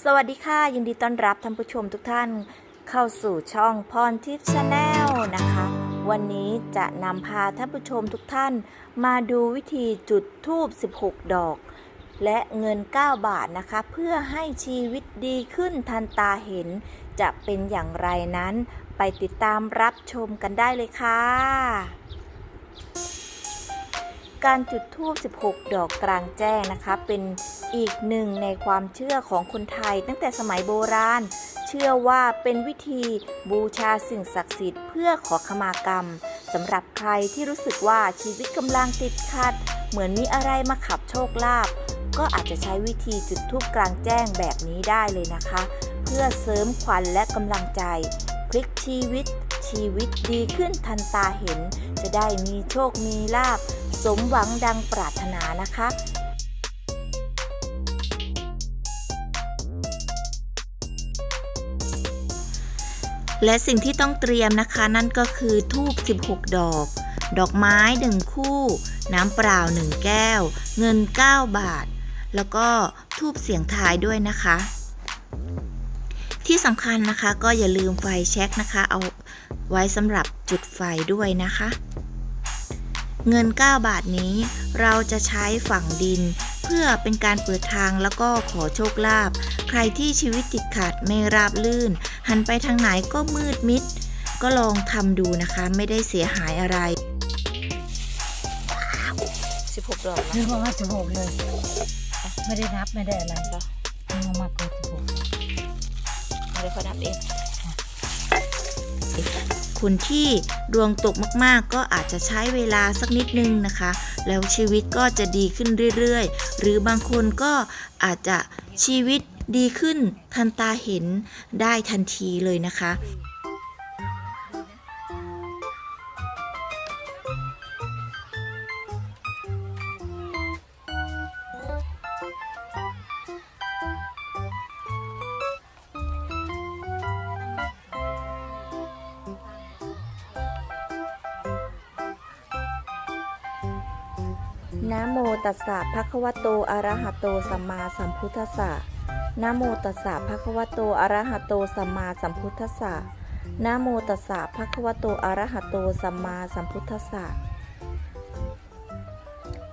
สวัสดีค่ะ ยินดีต้อนรับท่านผู้ชมทุกท่านเข้าสู่ช่องพรทิพย์ชาแนลนะคะ วันนี้จะนำพาท่านผู้ชมทุกท่านมาดูวิธีจุดธูป16 ดอก และเงิน 9 บาทนะคะ เพื่อให้ชีวิตดีขึ้นทันตาเห็น จะเป็นอย่างไรนั้น ไปติดตามรับชมกันได้เลยค่ะการจุดธูป 16 ดอกกลางแจ้งนะคะ เป็น อีกหนึ่งในความเชื่อของคนไทยตั้งแต่สมัยโบราณ เชื่อว่าเป็นวิธีบูชาสิ่งศักดิ์สิทธิ์เพื่อขอขมากรรมสำหรับใครที่รู้สึกว่าชีวิตกำลังติดขัด เหมือนมีอะไรมาขับโชคลาภก็อาจจะใช้วิธีจุดธูปกลางแจ้งแบบนี้ได้เลยนะคะ เพื่อเสริมขวัญและกำลังใจ พลิกชีวิต ชีวิตดีขึ้นทันตาเห็น จะได้มีโชคมีลาภสมหวังดังปรารถนานะคะ และสิ่งที่ต้องเตรียมนะคะ นั่นก็คือทูบ16 ดอก ดอกไม้ 1 คู่ น้ำเปล่า 1 แก้ว เงิน 9 บาท แล้วก็ทูบเสียงทายด้วยนะคะ ที่สำคัญนะคะก็อย่าลืมไฟแช็กนะคะ เอาไว้สำหรับจุดไฟด้วยนะคะ เงิน 9 บาทนี้เราจะใช้ฝังดินเพื่อเป็นการเปิดทางแล้วก็ขอโชคลาภ ใครที่ชีวิตติดขัดไม่ราบลื่น หันไปทางไหนก็มืดมิด ก็ลองทำดูนะคะ ไม่ได้เสียหายอะไร 16 ดอกนึกว่าสิบหกเลย ไม่ได้นับไม่ได้อะไรก็นึกว่ามากกว่าสิบหกเดี๋ยวเขานับเองคุณที่ดวงตกมากๆ ก็อาจจะใช้เวลาสักนิดนึงนะคะ แล้วชีวิตก็จะดีขึ้นเรื่อยๆ หรือบางคนก็อาจจะชีวิต ดีขึ้นทันตาเห็นได้ทันทีเลยนะคะนะโมตัสสะภะคะวะโต อะระหะโต สัมมาสัมพุทธัสสะ นะโมตัสสะภะคะวะโตอะระหะโตสัมมาสัมพุทธัสสะนะโมตัสสะภะคะวะโตอะระหะโตสัมมาสัมพุทธัสสะ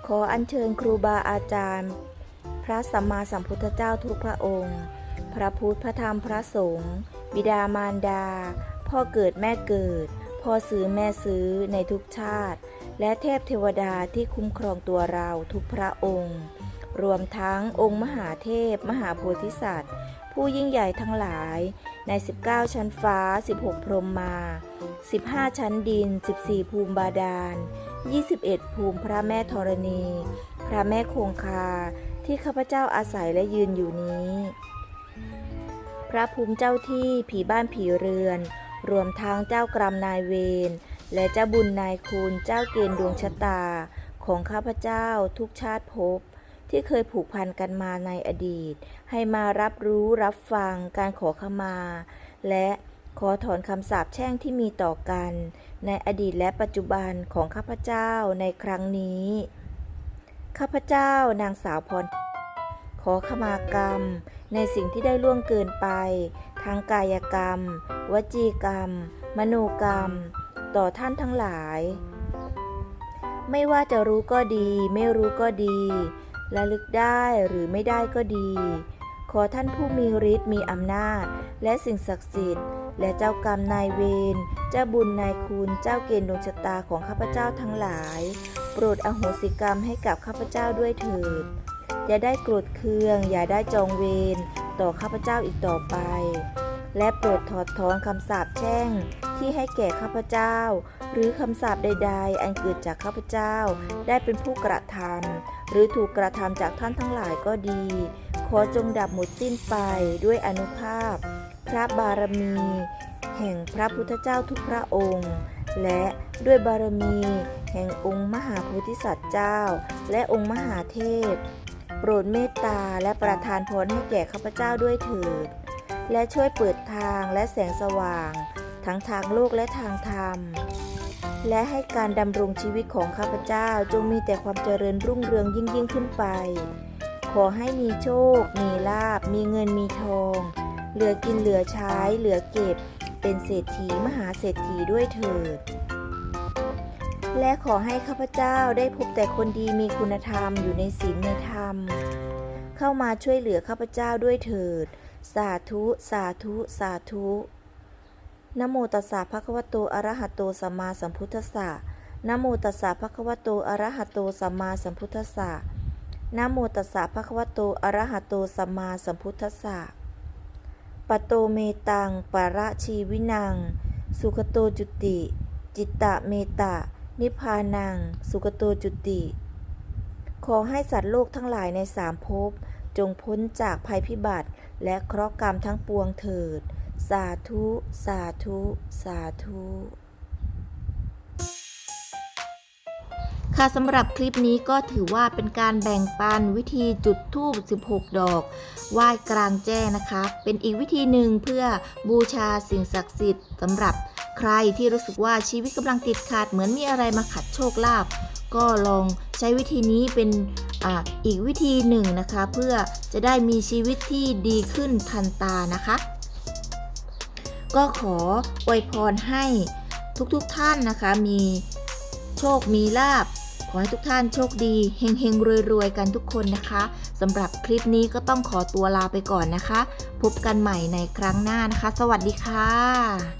ขออัญเชิญครูบาอาจารย์ พระสัมมาสัมพุทธเจ้าทุกพระองค์ พระพุทธพระธรรมพระสงฆ์บิดามารดา พ่อเกิดแม่เกิด พ่อซื้อแม่ซื้อในทุกชาติ และเทพเทวดาที่คุ้มครองตัวเราทุกพระองค์ รวมทั้งองค์มหาเทพ มหาโพธิสัตว์ ผู้ยิ่งใหญ่ทั้งหลายใน 19 ชั้นฟ้า 16 พรหมมา 15 ชั้นดิน 14 ภูมิบาดาล 21 ภูมิพระแม่ธรณี พระแม่คงคาที่ข้าพเจ้าอาศัยและยืนอยู่นี้ พระภูมิเจ้าที่ผีบ้านผีเรือน รวมทั้งเจ้ากรรมนายเวรและเจ้าบุญนายคุณเจ้าเกณฑ์ดวงชะตาของข้าพเจ้าทุกชาติภพ ที่เคยผูกพันกันมาในอดีต ให้มารับรู้รับฟังการขอขมา และขอถอนคำสาปแช่งที่มีต่อกัน ในอดีตและปัจจุบันของข้าพเจ้าในครั้งนี้ ข้าพเจ้านางสาวพร ขอขมากรรม ในสิ่งที่ได้ล่วงเกินไป ทั้งกายกรรม วจีกรรม มโนกรรม ต่อท่านทั้งหลาย ไม่ว่าจะรู้ก็ดี ไม่รู้ก็ดี ระลึกได้หรือไม่ได้ก็ดี ขอท่านผู้มีฤทธิ์มีอำนาจ และสิ่งศักดิ์สิทธิ์ และเจ้ากรรมนายเวรเจ้าบุญนายคุณเจ้าเกณฑ์ดวงชะตาของข้าพเจ้าทั้งหลาย โปรดอโหสิกรรมให้กับข้าพเจ้าด้วยเถิด อย่าได้โกรธเคือง อย่าได้จองเวรต่อข้าพเจ้าอีกต่อไป และโปรดถอดถอนคำสาปแช่ง ที่ให้แก่ข้าพเจ้า หรือคำสาปใด ๆ อันเกิดจากข้าพเจ้า ได้เป็นผู้กระทำหรือถูกกระทำจากท่านทั้งหลายก็ดี ขอจงดับหมดสิ้นไปด้วยอนุภาพ พระบารมี แห่งพระพุทธเจ้าทุกพระองค์ และด้วยบารมี แห่งองค์มหาโพธิสัตว์เจ้า และองค์มหาเทพ โปรดเมตตาและประทานพรให้แก่ข้าพเจ้าด้วยเถิดและช่วยเปิดทางและแสงสว่าง ทั้งทางโลกและทางธรรม และให้การดำรงชีวิตของข้าพเจ้าจงมีแต่ความเจริญรุ่งเรืองยิ่งยิ่งขึ้นไป ขอให้มีโชค มีลาบ มีเงินมีทอง เหลือกินเหลือใช้ เหลือเก็บ เป็นเศรษฐีมหาเศรษฐีด้วยเถิด และขอให้ข้าพเจ้าได้พบแต่คนดีมีคุณธรรมอยู่ในศีลในธรรม เข้ามาช่วยเหลือข้าพเจ้าด้วยเถิด สาธุ สาธุ สาธุ นโมตัสสะภะคะวะโตอะระหะโตสัมมาสัมพุทธัสสะนโมตัสสะภะคะวะโตอะระหะโตสัมมาสัมพุทธัสสะนโมตัสสะภะคะวะโตอะระหะโตสัมมาสัมพุทธัสสะปะโตเมตังปะระชีวินัง สุขโตจุติ จิตตะเมตะ นิพพานัง สุขโตจุติ ขอให้สัตว์โลกทั้งหลายในสามภพจงพ้นจากภัยพิบัติและเคราะห์กรรมทั้งปวงเถิด สาธุ สาธุ สาธุค่ะสำหรับคลิปนี้ก็ถือว่าเป็นการแบ่งปันวิธีจุดธูป 16 ดอกไหว้กลางแจ้งนะคะ เป็นอีกวิธีหนึ่งเพื่อบูชาสิ่งศักดิ์สิทธิ์สำหรับใครที่รู้สึกว่าชีวิตกำลังติดขัดเหมือนมีอะไรมาขัดโชคลาภก็ลองใช้วิธีนี้เป็นออีกวิธีหนึ่งนะคะ เพื่อจะได้มีชีวิตที่ดีขึ้นทันตานะคะ ก็ขออวยพรให้ทุกๆทท่านนะคะ มีโชคมีลาบขอให้ทุกท่านโชคดีเฮงเฮงรวยรวยๆกันทุกคนนะคะสำหรับคลิปนี้ก็ต้องขอตัวลาไปก่อนนะคะ พบกันใหม่ในครั้งหน้านะคะ สวัสดีค่ะ